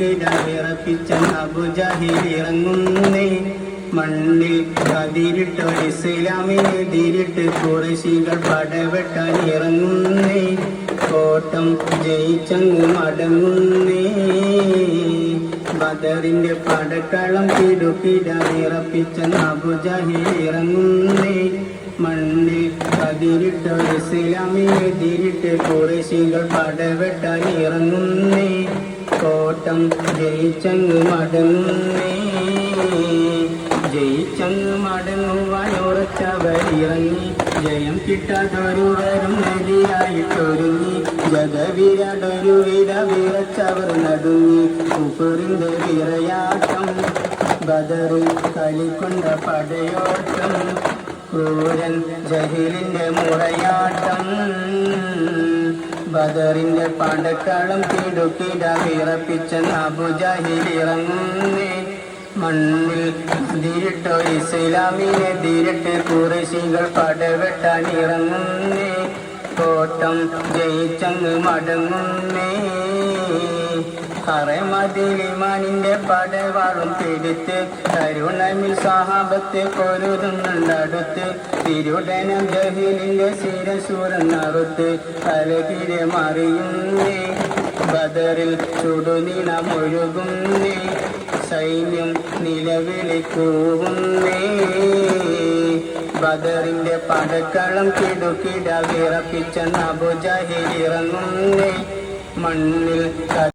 കിടുക്കിടവിറപ്പിച്ച അബുജഹിലിറങ്ങുന്നേ മണ്ണിൽ കതിരിട്ടൊരു ഇസ്ലാമിനെതിരിട്ട് കുറശികൾ പടവെട്ടാൻ ഇറങ്ങുന്നേ. കോട്ടം ജയിച്ചങ്ങ് മടങ്ങുന്നേ. ബദറിന്റെ പടക്കളം കിടുക്കിടവിറപ്പിച്ച അബുജഹിലിറങ്ങുന്നേ മണ്ണിൽ കതിരിട്ടൊരു ഇസ്ലാമിനെതിരിട്ട് കുറശികൾ പടവെട്ടാൻ ഇറങ്ങുന്നേ. കോട്ടം ജയിച്ചങ്ങ് മടങ്ങുന്നേ. ജയിച്ചങ്ങ് മടങ്ങുവാൻ ഉറച്ചവരിറങ്ങി ജയം കിട്ടാതൊരുവരും നദിയായിട്ടൊരുങ്ങി. ജഗവിരടൊരു വിട വിറച്ചവർ നടുങ്ങി. കുപ്പറിന്റെ വിറയാട്ടം ബദറിൽ കളിക്കൊണ്ട പടയോട്ടം ക്രൂരൻ ജഹിലിന്റെ മുറയാട്ടം. ബദറിന്റെ പടക്കളം കിടുക്കിട വിറപ്പിച്ച മണ്ണിൽ തിരിട്ടോ ഇസ്ലാമിനെ തിരിട്ട് കുറശികൾ പടവെട്ടാൻ ഇറങ്ങുന്നേ. കോട്ടം ജയിച്ചങ്ങ് മടങ്ങുന്നേ. കറമതിലിമാനിന്റെ പടവാളും പിടിത്ത് കരുണമിൽ സഹാബത്തെ കൊരുതുന്നുണ്ടടുത്ത് തിരുടനം ജഹിലിന്റെ ശിരസൂരനറുത്ത് തലകിരെ മറിയുന്നേ ബദറിൽ ചുടുനിണമൊഴുകുന്നേ സൈന്യം നിലവിളിക്കൂവുന്നേ ബദറിന്റെ പടക്കളം കിടുക്കിട വിറപ്പിച്ച നബുജഹിലിറങ്ങുന്നേ മണ്ണിൽ